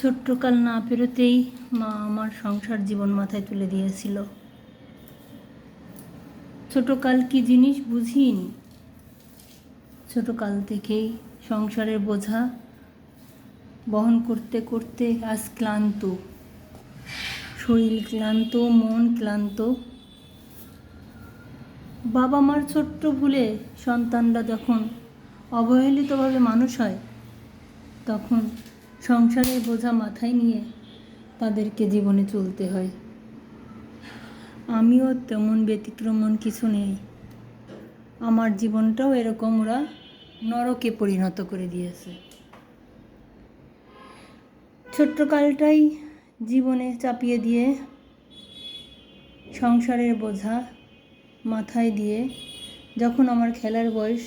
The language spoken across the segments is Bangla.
ছোট্টকাল না পেরোতেই মা আমার সংসার জীবন মাথায় তুলে দিয়েছিল। ছোটকাল কি জিনিস বুঝিনি ছোটকাল থেকেই সংসারের বোঝা বহন করতে করতে আজ ক্লান্ত। শরীর ক্লান্ত, মন ক্লান্ত। বাবা মার ছোট্ট ভুলে সন্তানরা যখন অবহেলিতভাবে মানুষ হয়, তখন সংসারের বোঝা মাথায় নিয়ে তাদেরকে জীবনে চলতে হয়। আমিও তেমন ব্যতিক্রমণ কিছু নেই। আমার জীবনটাও এরকম ওরা নরকে পরিণত করে দিয়েছে। ছোট্টকালটাই জীবনে চাপিয়ে দিয়ে সংসারের বোঝা মাথায় দিয়ে যখন আমার খেলার বয়স,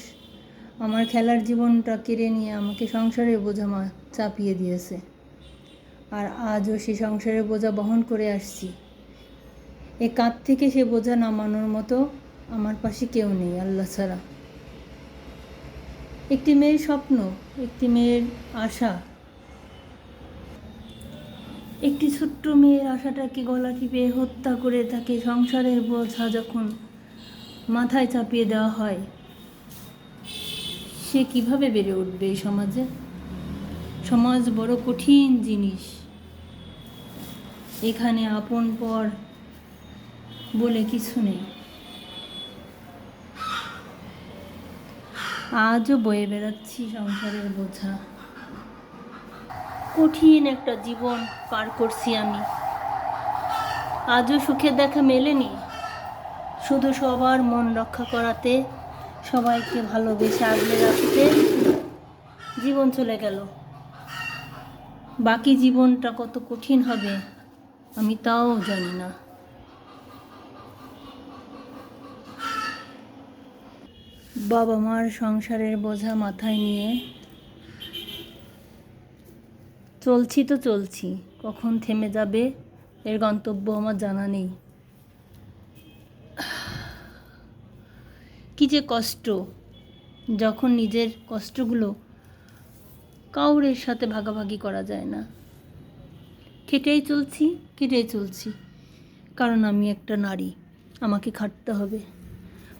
আমার খেলার জীবনটা কেড়ে নিয়ে আমাকে সংসারের বোঝা মা চাপিয়ে দিয়েছে। আর আজও সে সংসারের বোঝা বহন করে আসছি। এ কাঁধ থেকে সে বোঝা নামানোর মতো আমার পাশে কেউ নেই আল্লাহ ছাড়া। একটি মেয়ের স্বপ্ন, একটি মেয়ের আশা। একটি ছোট্ট মেয়ের আশাটাকে গলা টিপে হত্যা করে তাকে সংসারের বোঝা যখন মাথায় চাপিয়ে দেওয়া হয়, সে কীভাবে বেড়ে উঠবে এই সমাজে? সমাজ বড় কঠিন জিনিস। এখানে আপন পর বলে কিছু নেই। আজও বয়ে বেড়াচ্ছি সংসারের বোঝা। কঠিন একটা জীবন পার করছি আমি। আজও সুখের দেখা মেলেনি। শুধু সবার মন রক্ষা করাতে, সবাইকে ভালোবেসে আগলে রাখতে জীবন চলে গেল। বাকি জীবনটা কত কঠিন হবে, আমি তাও জানি না। বাবা মার সংসারের বোঝা মাথায় নিয়ে চলছি তো চলছি, কখন থেমে যাবে এর গন্তব্য আমার জানা নেই। কি যে কষ্ট, যখন নিজের কষ্টগুলো কাউরের সাথে ভাগাভাগি করা যায় না। খেটেই চলছি খেটেই চলছি। কারণ আমি একটা নারী, আমাকে খাটতে হবে।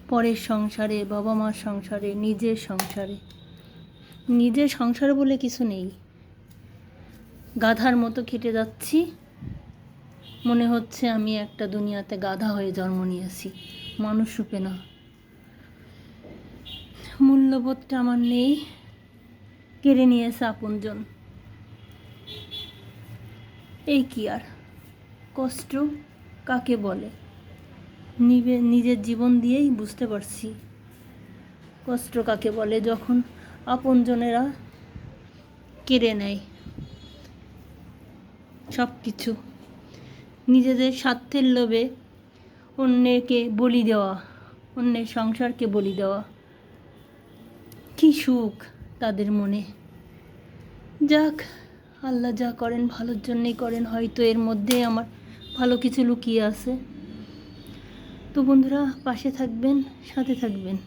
পরের সংসারে বাবা মার সংসারে, নিজের সংসারে। নিজের সংসার বলে কিছু নেই। গাধার মতো খেটে যাচ্ছি। মনে হচ্ছে আমি একটা দুনিয়াতে গাধা হয়ে জন্ম নিয়েছি। মানুষ রূপে না। মূল্যবোধটা আমার নেই। কেড়ে নিয়েছে আপনজন এই কি আর? কষ্ট কাকে বলে? নিবে, নিজের জীবন দিয়েই বুঝতে পারছি। কষ্ট কাকে বলে যখন আপনজনেরা কেড়ে নেয়? সব কিছু নিজেদের স্বার্থের লোভে অন্যকে বলি দেওয়া, অন্যের সংসারকে বলি দেওয়া। কি সুখ! তাদের মনে। যাক, আল্লাহ যা করেন ভালোর জন্যেই করেন, হয়তো এর মধ্যে আমার ভালো কিছু লুকিয়ে আছে। তো বন্ধুরা, পাশে থাকবেন, সাথে থাকবেন।